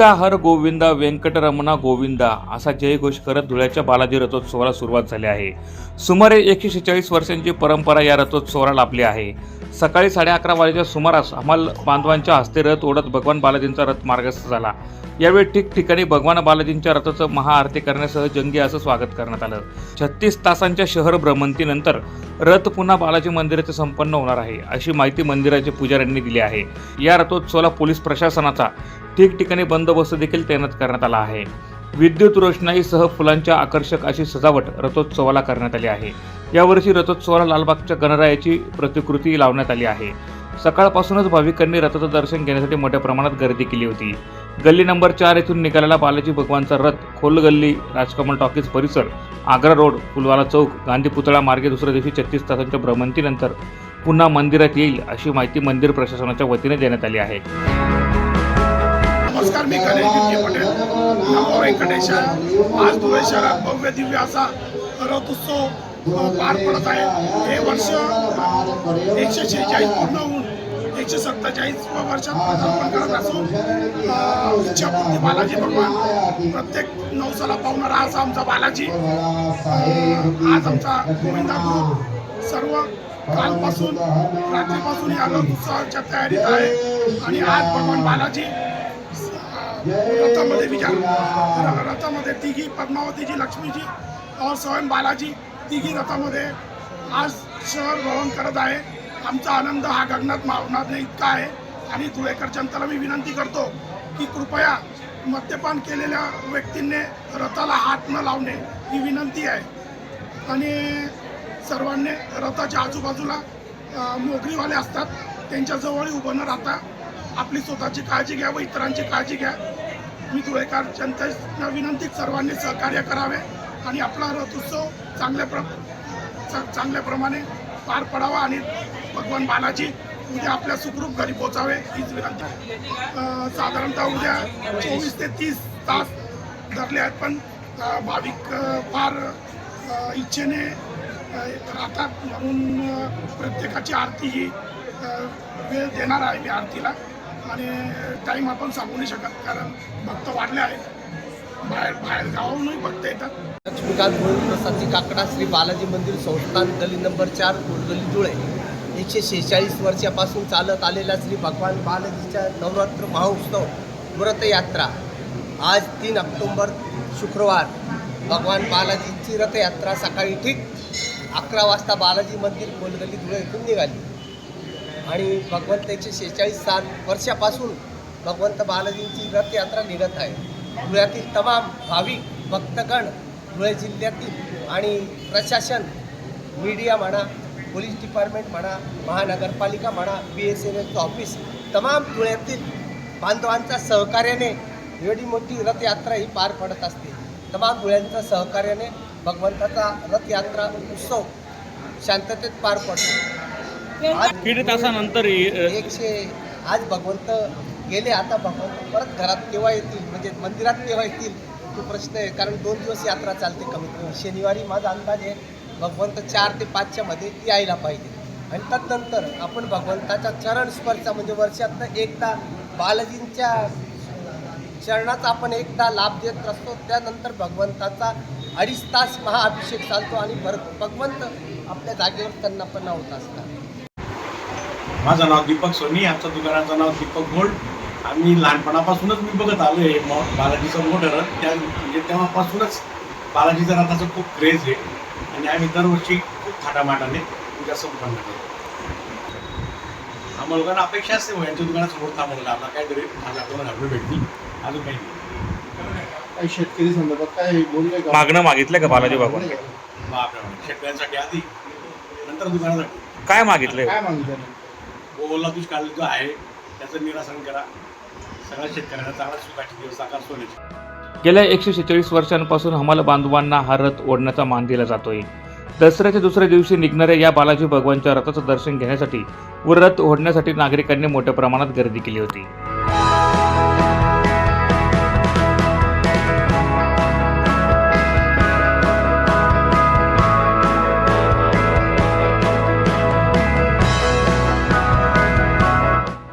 गोविंदा हर गोविंदा व्यंकटरमणा गोविंदा असा जयघोष करत धुळ्याच्या बालाजी रथोत्सवाला सुरुवात झाली आहे. सुमारे एकशे शेचाळीस वर्षांची परंपरा या रथोत्सवाला लाभली आहे. सकाळी साडे अकरा वाजेच्या सुमारास हमाल बांधवांच्या हस्ते रथ ओढत भगवान बालाजींचा रथ मार्गस्थ झाला. यावेळी ठिकठिकाणी भगवान बालाजींच्या रथाचं महाआरती करण्यासह जंगी असं स्वागत करण्यात आलं. छत्तीस तासांच्या शहर भ्रमंतीनंतर रथ पुन्हा बालाजी मंदिराचे संपन्न होणार आहे अशी माहिती मंदिराचे पुजाऱ्यांनी दिली आहे. या रथोत्सवाला पोलीस प्रशासनाचा ठिकठिकाणी बंदोबस्त देखील तैनात करण्यात आला आहे. विद्युत रोषणाईसह फुलांच्या आकर्षक अशी सजावट रथोत्सवाला करण्यात आली आहे. यावर्षी रथोत्सवाला लालबागच्या गणरायाची प्रतिकृती लावण्यात आली आहे. सकाळपासूनच भाविकांनी रथाचं दर्शन घेण्यासाठी मोठ्या प्रमाणात गर्दी केली होती. गल्ली नंबर चार येथून निघालेला बालाजी भगवानचा रथ खोल गल्ली राजकमल टॉकीज परिसर आग्रा रोड पुलवाला चौक गांधी पुतळा मार्गे दुसऱ्या दिवशी छत्तीस तासांच्या भ्रमंतीनंतर पुन्हा मंदिरात येईल अशी माहिती मंदिर प्रशासनाच्या वतीने देण्यात आली आहे. नमस्कार मी गणेश पटेल नमो व्यंकटेश आज धुळे शहरात भव्य दिव्य असा रथोत्सव पार पडत आहे. हे वर्ष एकशे शेहेचाळीस पूर्ण होऊन एकशे सत्तेचाळीस वर्षात पदार्पण करत असून इच्छापूर्ती बालाजी भगवान प्रत्येक नवसाला पावणारा असा आमचा बालाजी. आज आमचा गोविंदा सर्व कालपासून रात्रीपासून या रथोत्सवाच्या तयारीत आहे. आणि आज भगवान बालाजी रथामध्ये विचार र- रथामध्ये तिघी पद्मावतीजी लक्ष्मीजी और स्वयं बालाजी तिघी रथामध्ये आज शहर भ्रमण करत आहे. आमचा आनंद हा गगनात मावणार नाही इतका आहे. आणि धुळेकर जनतेला मी विनंती करतो की कृपया मद्यपान केलेल्या व्यक्तींनी रथाला हात न लावणे ही विनंती आहे. आणि सर्वांनी रथाच्या आजूबाजूला मोगरीवाले असतात. त्यांच्याजवळ उभं न राहता आपली स्वतःची काळजी घ्या व इतरांची काळजी घ्या. मी धुळेकर जनतेला विनंती सर्वांनी सहकार्य करावे आणि आपला रथोत्सव चांगल्या प्र चांगल्या चांगल्याप्रमाणे पार पडावा आणि भगवान बालाजी उद्या आपल्या सुखरूप घरी पोचावे हीच विनंती. साधारणतः उद्या चोवीस ते तीस तास धरले आहेत पण भाविक फार इच्छेने राहतात म्हणून प्रत्येकाची आरती ही वेळ देणार आहे मी आरतीला. आणि टाईम आपण सांगू नाही शकत कारण भक्त वाढले आहेत. बाहेर बाहेर गावाहूनही भक्त येतात. लक्ष्मीकांत म्हणून काकडा श्री बालाजी मंदिर संस्थान गली नंबर चार गली धुळे. एकशे शेहेचाळीस वर्षापासून चालत आलेला श्री भगवान बालाजीच्या नवरात्र महोत्सव व्रतयात्रा. आज तीन ऑक्टोंबर शुक्रवार. भगवान बालाजींची रथयात्रा सकाळी ठीक अकरा वाजता बालाजी मंदिर कोलगली धुळे इथून निघाली. आणि भगवंत शेहेचाळीस साल वर्षापासून भगवंत बालाजींची रथयात्रा निघत आहे. धुळ्यातील तमाम भाविक भक्तगण धुळे जिल्ह्यातील आणि प्रशासन मीडिया म्हणा पोलीस डिपार्टमेंट म्हणा महानगरपालिका म्हणा बी एस एन एलचं ऑफिस तमाम धुळ्यातील बांधवांच्या सहकार्याने एवढी मोठी रथयात्रा ही पार पडत असते. तमाम धुळ्यांच्या सहकार्याने भगवंताचा रथयात्रा उत्सव शांततेत पार पडतो. आज दीड तासानंतर एकशे आज भगवंत गेले आता भगवंत परत घरात केव्हा येतील? म्हणजे मंदिरात केव्हा येतील? तो प्रश्न आहे. कारण दोन दिवस यात्रा चालते कमीत कमी. शनिवारी माझा अंदाज आहे भगवंत चार ते पाचच्या मध्ये यायला पाहिजे. आणि तदनंतर आपण भगवंताच्या चरण स्पर्शा म्हणजे वर्षातनं एकदा बालाजींच्या चरणाचा आपण एकदा लाभ देत असतो. त्यानंतर भगवंताचा अडीच तास महाअभिषेक चालतो आणि भर भगवंत आपल्या जागेवर त्यांना पण होत असतात. माझं नाव दीपक सोनी आमच्या दुकानाचं नाव दीपक गोल्ड. आम्ही लहानपणापासूनच मी बघत आलो आहे म- बालाजीचं मोठं रथ त्या म्हणजे तेव्हापासूनच बालाजीच्या रथाचं खूप क्रेज आहे. आणि आम्ही दरवर्षी खूप थाटामाटाने पूजा संपन्न करतो. आम्हाला लोकांना अपेक्षा असते हो, यांच्या दुकानासमोर थांबवलं आपला काहीतरी मला दोन हजार रुपये भेटतील. अजून काही नाही. काही शेतकरी संदर्भात काय बोलले का? मागणं मागितलं का बालाजी बापरे शेतकऱ्यांसाठी आधी नंतर दुकानासाठी. काय मागितलंय? काय मागितलं ओला दुष्काळ जो आहे त्याचं निरासन करा. सगळ्या शेतकऱ्यांना चांगला सुखाची दिवस साकार सोन्याचे. गेल्या एकशे शेचाळीस वर्षांपासून हमाल बांधवांना हा रथ ओढण्याचा मान दिला जातोय. दसऱ्याच्या दुसऱ्या दिवशी निघणाऱ्या या बालाजी भगवानच्या रथाचं दर्शन घेण्यासाठी व रथ ओढण्यासाठी नागरिकांनी मोठ्या प्रमाणात गर्दी केली होती.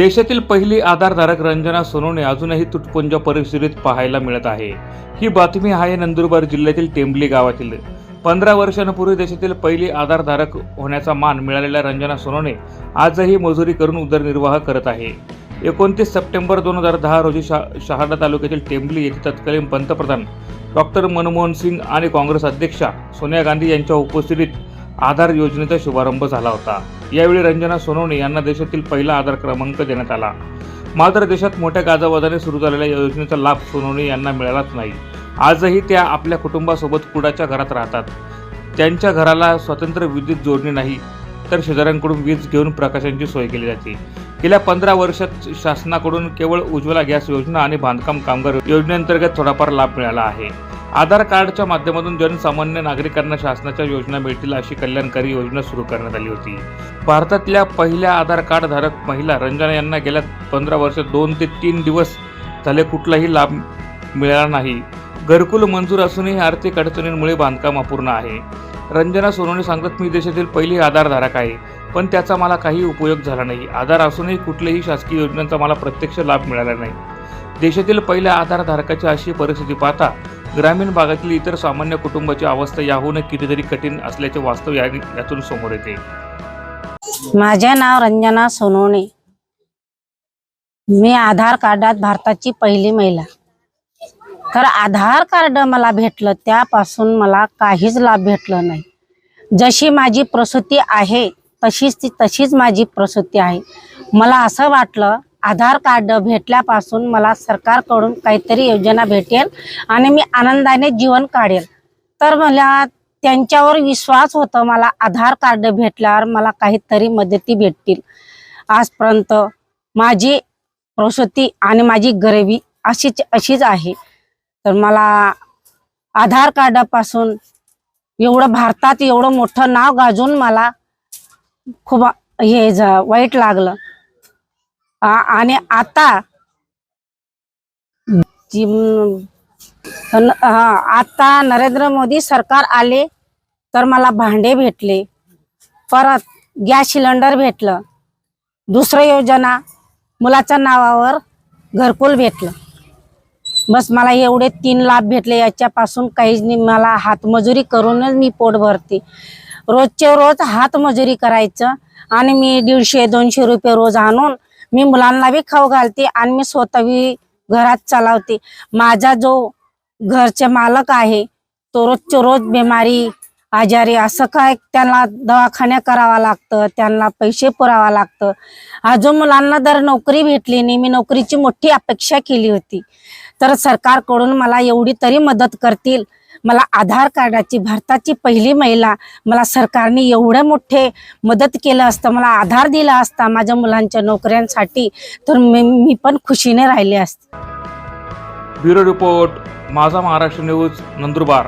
देशातील पहिली आधारधारक रंजना सोनवणे अजूनही तुटपुंज परिस्थितीत पाहायला मिळत आहे. ही बातमी आहे नंदुरबार जिल्ह्यातील टेंबली गावातील. पंधरा वर्षांपूर्वी देशातील पहिली आधारधारक होण्याचा मान मिळालेल्या रंजना सोनवणे आजही मजुरी करून उदरनिर्वाह करत आहे. एकोणतीस सप्टेंबर दोन हजार दहा रोजी शहा शहादा तालुक्यातील टेंबली येथे तत्कालीन पंतप्रधान डॉक्टर मनमोहन सिंग आणि काँग्रेस अध्यक्षा सोनिया गांधी यांच्या उपस्थितीत आधार योजनेचा शुभारंभ झाला होता. यावेळी रंजना सोनवणे यांना देशातील पहिला आधार क्रमांक देण्यात आला. मात्र देशात मोठ्या गाजावाजाने सुरू झालेल्या या योजनेचा लाभ सोनवणे यांना मिळालाच नाही. आजही त्या आपल्या कुटुंबासोबत कुडाच्या घरात राहतात. त्यांच्या घराला स्वतंत्र विद्युत जोडणी नाही तर शेजाऱ्यांकडून वीज घेऊन प्रकाशांची सोय केली जाते. गेल्या पंधरा वर्षात शासनाकडून केवळ उज्ज्वला गॅस योजना आणि बांधकाम कामगार योजनेअंतर्गत थोडाफार लाभ मिळाला आहे. आधार कार्डच्या माध्यमातून जनसामान्य नागरिकांना शासनाच्या योजना मिळतील अशी कल्याणकारी योजना सुरू करण्यात आली होती. भारतातल्या पहिल्या आधार कार्डधारक महिला रंजना यांना गेल्या पंधरा वर्ष दोन ते तीन दिवस झाले कुठलाही लाभ मिळाला नाही. घरकुल मंजूर असूनही आर्थिक अडचणींमुळे बांधकाम अपूर्ण आहे. रंजना सोनवणे सांगतात मी देशातील पहिली आधारधारक आहे पण त्याचा मला काही उपयोग झाला नाही. आधार असूनही कुठल्याही शासकीय योजनांचा मला प्रत्यक्ष लाभ मिळाला नाही. देशातील पहिल्या आधारधारकाची अशी परिस्थिती पाहता ग्रामीण भागातील इतर सामान्य कुटुंबाची अवस्था याहून कितीतरी कठीण असल्याचे वास्तव यातून समोर येते. माझे नाव रंजना सोनवणे. मी आधार कार्डात भारताची पहिली महिला. तर आधार कार्ड मला भेटलं त्यापासून मला काहीच लाभ भेटलं नाही. जशी माझी प्रसूती आहे तशीच ती तशीच माझी प्रसूती आहे. मला असं वाटलं आधार कार्ड भेटल्यापासून मला सरकारकडून काहीतरी योजना भेटेल आणि मी आनंदाने जीवन काढेल. तर मला त्यांच्यावर विश्वास होतो मला आधार कार्ड भेटल्यावर मला काहीतरी मदती भेटतील. आजपर्यंत माझी प्रसूती आणि माझी गरिबी अशीच अशीच आहे. तर मला आधार कार्डापासून एवढं भारतात एवढं मोठं नाव गाजून मला खूप हे वाईट लागलं. आणि आता जी आता नरेंद्र मोदी सरकार आले तर मला भांडे भेटले परत गॅस सिलेंडर भेटलं दुसरं योजना मुलाच्या नावावर घरकुल भेटलं. बस मला एवढे तीन लाभ भेटले याच्यापासून काहीच नाही मला हातमजुरी करूनच मी पोट भरते. रोजचे रोज हातमजुरी करायचं आणि मी दीडशे दोनशे रुपये रोज आणून मी मुलांना बी खाऊ घालते आणि मी स्वतःही घरात चालवते. माझा जो घरचे मालक आहे तो रोजचे रोज बिमारी आजारी असं काय त्यांना दवाखान्या करावा लागतं त्यांना पैसे पुरावा लागतं. अजून मुलांना जर नोकरी भेटली नाही मी नोकरीची मोठी अपेक्षा केली होती. तर सरकारकडून मला एवढी तरी मदत करतील. मला आधार कार्डाची भारताची पहिली महिला मला सरकारने एवढं मोठे मदत केलं असतं मला आधार दिला असता माझ्या मुलांच्या नोकऱ्यांसाठी तर मी मी पण खुशीने राहिले असते. ब्युरो रिपोर्ट माझा महाराष्ट्र न्यूज नंदुरबार.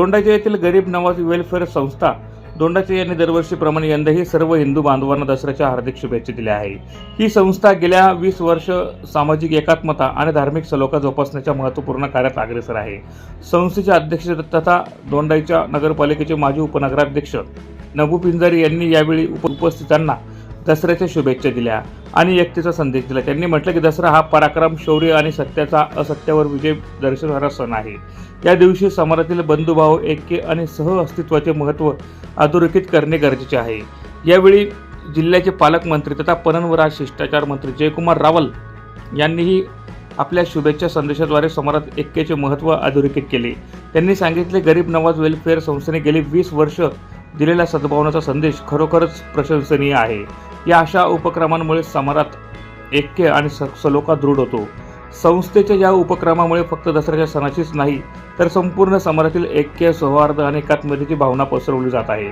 दोंडाच्या येथील गरीब नवाज वेलफेअर संस्था दोंडाचे यांनी दरवर्षीप्रमाणे यंदाही सर्व हिंदू बांधवांना दसऱ्याच्या हार्दिक शुभेच्छा दिल्या आहे ही संस्था गेल्या वीस वर्ष सामाजिक एकात्मता आणि धार्मिक सलोखा जोपासण्याच्या महत्त्वपूर्ण कार्यात अग्रेसर आहे. संस्थेचे अध्यक्ष तथा दोंडाईच्या नगरपालिकेचे माजी उपनगराध्यक्ष नभू पिंजारी यांनी यावेळी उपस्थितांना दसऱ्याच्या शुभेच्छा दिल्या आणि एकतेचा संदेश दिला. त्यांनी म्हटलं की दसरा हा पराक्रम शौर्य आणि सत्याचा असत्यावर विजय दर्शवणारा सण आहे. या दिवशी समाजातील बंधुभाव ऐक्य आणि सह अस्तित्वाचे महत्त्व अधोरेखित करणे गरजेचे आहे. यावेळी जिल्ह्याचे पालकमंत्री तथा पणन शिष्टाचार मंत्री जयकुमार रावल यांनीही आपल्या शुभेच्छा संदेशाद्वारे समाजात ऐक्याचे महत्त्व अधोरेखित केले. त्यांनी सांगितले गरीब नवाज वेलफेअर संस्थेने गेली वीस वर्ष दिलेला सद्भावनाचा संदेश खरोखरच प्रशंसनीय आहे. या अशा उपक्रमांमुळे समाजात ऐक्य आणि स- सलोखा दृढ होतो. संस्थेच्या या उपक्रमामुळे फक्त दसऱ्याच्या सणाचीच नाही तर संपूर्ण समाजातील ऐक्य सौहार्द आणि एकात्मतेची भावना पसरवली जात आहे.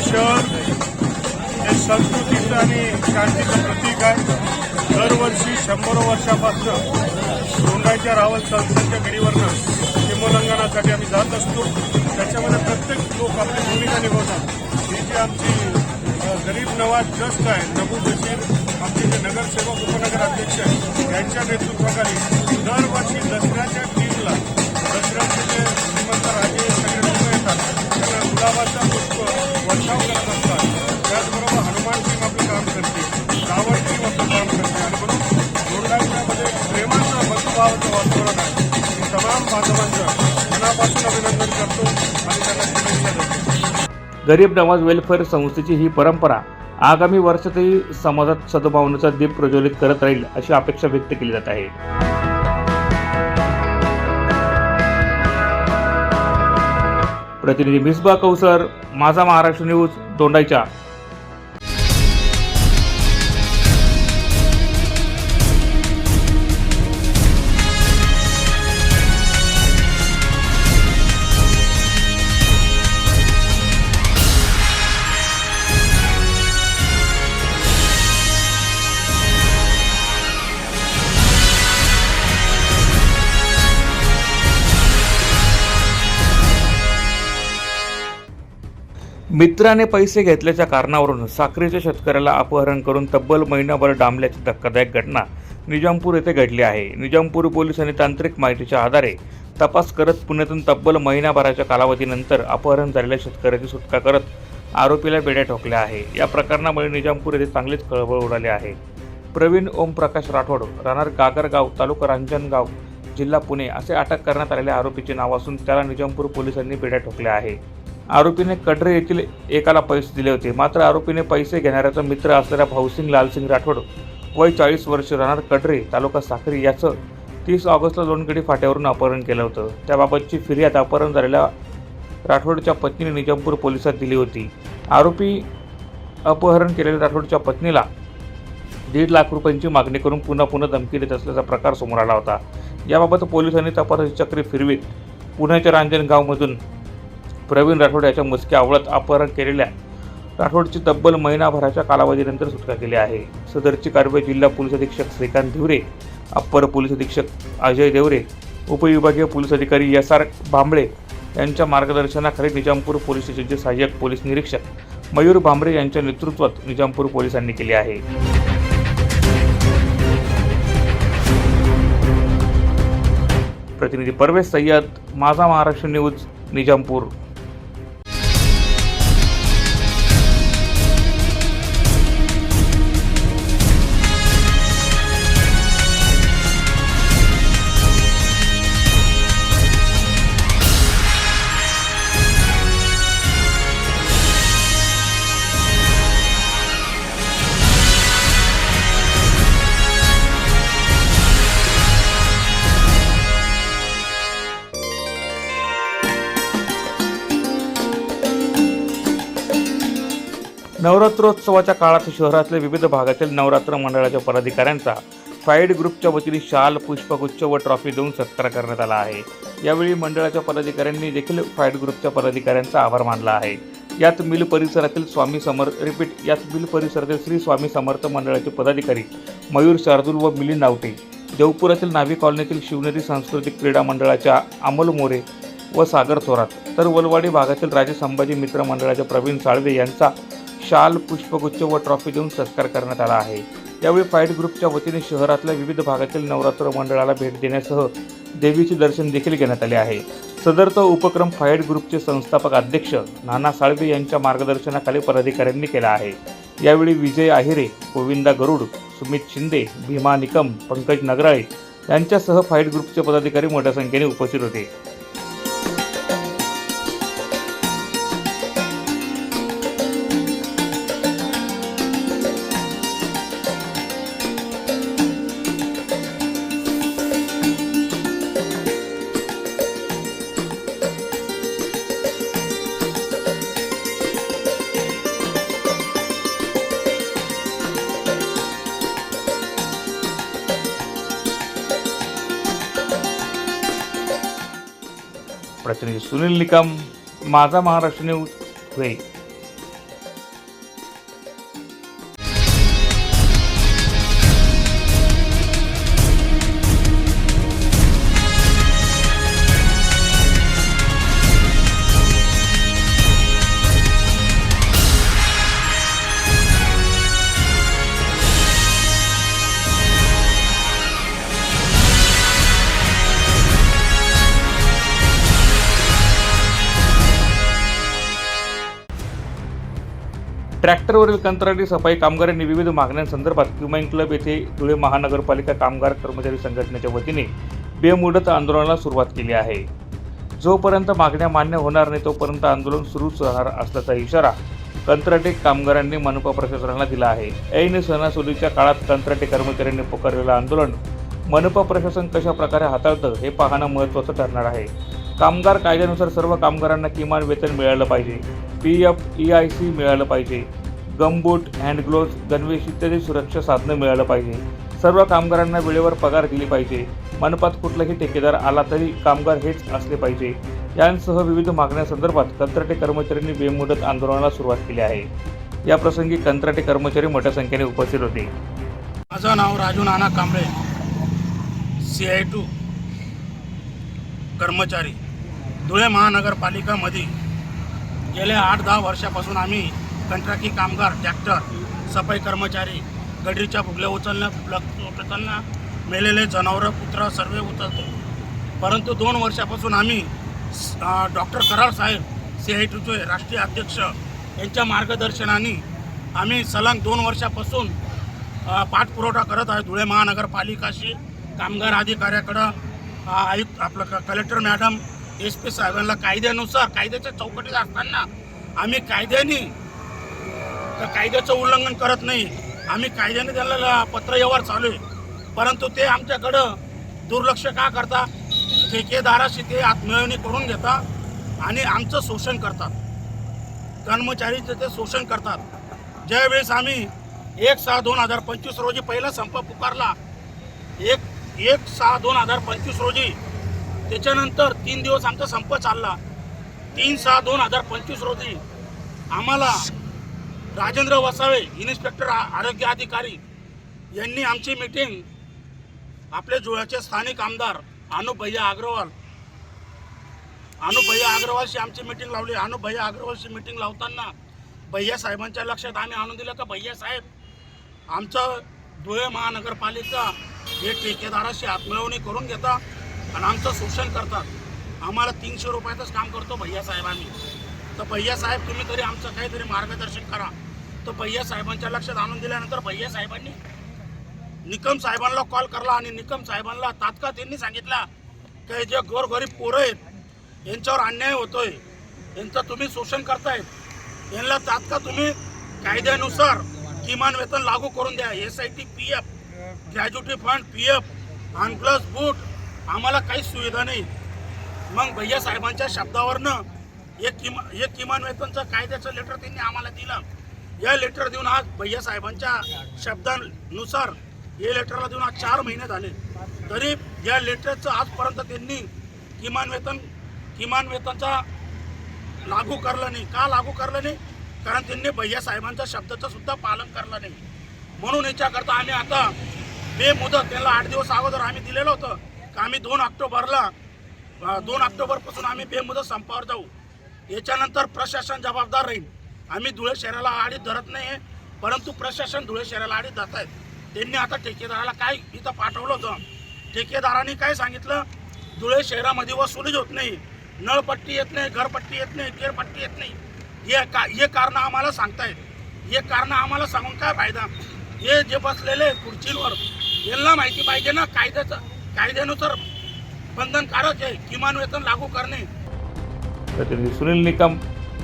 शहर हे संस्कृतीचं आणि प्रतीक आहे. दरवर्षी शंभर वर्षापासून दोंडाईच्या रावल संस्थेच्या गडीवरनं सीमोल्लंघनासाठी आम्ही जात असतो. त्याच्यामध्ये प्रत्येक लोक आपली भूमिका निभावतात. ही जी आमची गरीब नवाज ट्रस्ट आहे नबू बशीर आमचे जे नगरसेवक उपनगर अध्यक्ष आहेत यांच्या नेतृत्वाखाली दरवर्षी दसऱ्याच्या टीमला दसऱ्याचे जे श्रीमंत राजे सगळे लोक येतात त्यांना गुलाबाचा पुष्प वर्षाव करत असतात. त्याचबरोबर हनुमान टीम मनापासून अभिनंदन करतो आणि त्यांना शुभेच्छा देतो. गरीब नवाज वेलफेअर संस्थेची ही परंपरा आगामी वर्षातही समाजात सद्भावनेचा दीप प्रज्वलित करत राहील अशी अपेक्षा व्यक्त केली जात आहे. प्रतिनिधी मिसबा कौसर माझा महाराष्ट्र न्यूज दोंडाईच्या मित्राने पैसे घेतल्याच्या कारणावरून साखरेच्या शेतकऱ्याला अपहरण करून तब्बल महिनाभर डांबल्याची धक्कादायक घटना निजामपूर येथे घडली आहे. निजामपूर पोलिसांनी तांत्रिक माहितीच्या आधारे तपास करत पुण्यातून तब्बल महिनाभराच्या कालावधीनंतर अपहरण झालेल्या शेतकऱ्याची सुटका करत आरोपीला बेड्या ठोकल्या आहे. या प्रकरणामुळे निजामपूर येथे चांगलीच खळबळ उडाली आहे. प्रवीण ओमप्रकाश राठोड राहणार गागरगाव तालुका रांजणगाव जिल्हा पुणे असे अटक करण्यात आलेल्या आरोपीचे नाव असून त्याला निजामपूर पोलिसांनी बेड्या ठोकल्या आहे. आरोपीने कटरे येथील एकाला पैसे दिले होते. मात्र आरोपीने पैसे घेणाऱ्याचा मित्र असलेल्या भाऊसिंग लालसिंग राठोड वय चाळीस वर्ष राहणार कटरे तालुका साखरी याचं तीस ऑगस्टला लोणगडी फाट्यावरून अपहरण केलं होतं. त्याबाबतची फिर्याद अपहरण झालेल्या राठोडच्या पत्नीने निजामपूर पोलिसात दिली होती. आरोपी अपहरण केलेल्या राठोडच्या पत्नीला दीड लाख रुपयांची मागणी करून पुन्हा पुन्हा धमकी देत असल्याचा प्रकार समोर आला होता. याबाबत पोलिसांनी तपासाची चक्री फिरवीत पुण्याच्या रांजणगावमधून प्रवीण राठोड याच्या मुसक्या आवळत अपहरण केलेल्या राठोडची तब्बल महिनाभराच्या कालावधीनंतर सुटका केली आहे. सदरची कारवाई जिल्हा पोलीस अधीक्षक श्रीकांत धिवरे अप्पर पोलीस अधीक्षक अजय देवरे उपविभागीय पोलीस अधिकारी एस आर भांबळे यांच्या मार्गदर्शनाखाली निजामपूर पोलीस स्टेशनचे सहाय्यक पोलीस निरीक्षक मयूर भांबरे यांच्या नेतृत्वात निजामपूर पोलिसांनी केली आहे. प्रतिनिधी परवेश सय्यद माझा महाराष्ट्र न्यूज निजामपूर. नवरात्रोत्सवाच्या काळात शहरातल्या विविध भागातील नवरात्र मंडळाच्या पदाधिकाऱ्यांचा फाईड ग्रुपच्या वतीने शाल पुष्पगुच्छ व ट्रॉफी देऊन सत्कार करण्यात आला आहे. यावेळी मंडळाच्या पदाधिकाऱ्यांनी देखील फाईड ग्रुपच्या पदाधिकाऱ्यांचा आभार मानला आहे. यात मिल परिसरातील स्वामी समर रिपीट यात मिल परिसरातील श्री स्वामी समर्थ मंडळाचे पदाधिकारी मयूर शार्दूल व मिलिंद नावटे देवपुरातील नावी कॉलनीतील शिवनेरी सांस्कृतिक क्रीडा मंडळाच्या अमोल मोरे व सागर थोरात तर वलवाडी भागातील राजे संभाजी मित्र मंडळाच्या प्रवीण साळवे यांचा शाल पुष्पगुच्छ व ट्रॉफी देऊन सत्कार करण्यात आला आहे. यावेळी फाईट ग्रुपच्या वतीने शहरातल्या विविध भागातील नवरात्र मंडळाला भेट देण्यासह देवीचे दर्शन देखील घेण्यात आले आहे. सदरचा उपक्रम फाईट ग्रुपचे संस्थापक अध्यक्ष नाना साळवे यांच्या मार्गदर्शनाखाली पदाधिकाऱ्यांनी केला आहे. यावेळी विजय आहिरे गोविंदा गरुड सुमित शिंदे भीमा निकम पंकज नगराळे यांच्यासह फाईट ग्रुपचे पदाधिकारी मोठ्या संख्येने उपस्थित होते. निकम माझा महाराष्ट्र न्यूज धुळे ट्रॅक्टरवरील कंत्राटी सफाई कामगारांनी विविध मागण्यांसंदर्भात क्युमाइन क्लब येथे धुळे महानगरपालिका कामगार कर्मचारी संघटनेच्या वतीने बेमुदत आंदोलनाला सुरुवात केली आहे. जोपर्यंत मागण्या मान्य होणार नाही तोपर्यंत आंदोलन सुरूच राहणार असल्याचा इशारा कंत्राटी कामगारांनी मनपा प्रशासनाला दिला आहे. ऐन सणासुदीच्या काळात कंत्राटी कर्मचाऱ्यांनी पुकारलेलं आंदोलन मनपा प्रशासन कशा प्रकारे हाताळतं हे पाहणं महत्त्वाचं ठरणार आहे. कामगार कायद्यानुसार सर्व कामगारांना किमान वेतन मिळालं पाहिजे. P F E I C मिळालं पाहिजे. गमबूट हँडग्लोव्ज गणवेश इत्यादी सुरक्षा साधनं मिळालं पाहिजे. सर्व कामगारांना वेळेवर पगार दिली पाहिजे. मनपात कुठलाही ठेकेदार आला तरी कामगार हेच असले पाहिजे. यांसह विविध मागण्यांसंदर्भात कंत्राटे कर्मचाऱ्यांनी बेमुदत आंदोलनाला सुरुवात केली आहे. या प्रसंगी कंत्राटे कर्मचारी मोठ्या संख्येने उपस्थित होते. माझं नाव Raju Nana Kamble. C I T U कर्मचारी. धुळे महानगरपालिकामध्ये गेल्या आठ दहा वर्षापासून आम्ही कंत्राटी कामगार ट्रॅक्टर सफाई कर्मचारी गडरीच्या फुगल्या उचलण्या उचलताना मेलेले जनावरं कुत्रा सर्व उचलतो. परंतु दोन वर्षापासून आम्ही डॉक्टर कराड साहेब सी आय टीचे राष्ट्रीय अध्यक्ष यांच्या मार्गदर्शनाने आम्ही सलग दोन वर्षापासून पाठपुरवठा करत आहे धुळे महानगरपालिकाशी. कामगार अधिकाऱ्याकडं आयुक्त आपलं क कलेक्टर मॅडम एस पी साहेबांना कायद्यानुसार कायद्याच्या चौकटीत असताना आम्ही कायद्याने त्या कायद्याचं उल्लंघन करत नाही. आम्ही कायद्याने त्याला पत्रव्यवहार चालू आहे. परंतु ते आमच्याकडं दुर्लक्ष का करता? ठेकेदाराशी ते आत्मयवनी करून घेतात आणि आमचं शोषण करतात. कर्मचारीचं ते शोषण करतात. ज्यावेळेस आम्ही एक सहा दोन हजार पंचवीस रोजी पहिला संप पुकारला एक एक सहा दोन हजार पंचवीस रोजी त्याच्यानंतर तीन दिवस आमचा संप चालला. तीन सहा दोन हजार पंचवीस रोजी आम्हाला राजेंद्र वसावे इन्स्पेक्टर आरोग्य अधिकारी यांनी आमची मीटिंग आपले जुळ्याचे स्थानिक आमदार अनुप भैया अग्रवाल अनुभय्या अग्रवालशी आमची मीटिंग लावली. अनुभय्या अग्रवालशी मीटिंग लावताना भैया साहेबांच्या लक्षात आम्ही आणून दिलं का भैया साहेब आमचं धुळे महानगरपालिका हे ठेकेदाराशी आत्ममिळवणी करून घेता. आणि आमचं शोषण करतात. आम्हाला तीनशे रुपयातच काम करतो भैया साहेबांनी. आम्ही तर भैया साहेब तुम्ही तरी आमचं काहीतरी मार्गदर्शन करा. तर भैया साहेबांच्या लक्षात आणून दिल्यानंतर भैया साहेबांनी निकम साहेबांना कॉल करला आणि निकम साहेबांना तात्काळ त्यांनी सांगितलं की जे गोरगरीब पोरं आहेत यांच्यावर अन्याय होतोय. यांचं तुम्ही शोषण करतायत यांना तात्काळ तुम्ही कायद्यानुसार किमान वेतन लागू करून द्या. S I T P F gratuity fund P F आणि प्लस बूट आम्हाला काहीच सुविधा नाही. मग भैया साहेबांच्या शब्दावरनं एक किमा एक किमान वेतनचं कायद्याचं लेटर त्यांनी आम्हाला दिलं. या लेटर देऊन आज भैया साहेबांच्या शब्दानुसार हे लेटरला देऊन आज चार महिने झाले. तरी या लेटरचं आजपर्यंत त्यांनी किमान वेतन किमान वेतनचा लागू करलं नाही. का लागू करलं नाही? कारण त्यांनी भैया साहेबांच्या शब्दाचं सुद्धा पालन करलं नाही. म्हणून याच्याकरता आम्ही आता बेमुदत त्यांना आठ दिवस अगोदर आम्ही दिलेलं होतं. आम्ही दोन ऑक्टोबरला दोन ऑक्टोबरपासून आम्ही बेमुदत संपावर जाऊ. याच्यानंतर प्रशासन जबाबदार राहील. आम्ही धुळे शहराला आडीत धरत नाही परंतु प्रशासन धुळे शहराला आडीत धरत आहेत त्यांनी आता ठेकेदाराला काय इथं पाठवलं होतं? ठेकेदारांनी काय सांगितलं? धुळे शहरामध्ये वसुलीच होत नाही नळपट्टी येत नाही घरपट्टी येत नाही केरपट्टी येत नाही. हे का हे कारणं आम्हाला सांगतायत. हे कारणं आम्हाला सांगून काय फायदा? हे जे बसलेले खुर्चींवर यांना माहिती पाहिजे ना कायद्याचं कायद्यानुसार बंधनकारक आहे. किमान वेतन लागू करणे. प्रतिनिधी सुनील निकम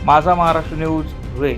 माझा महाराष्ट्र न्यूज धुळे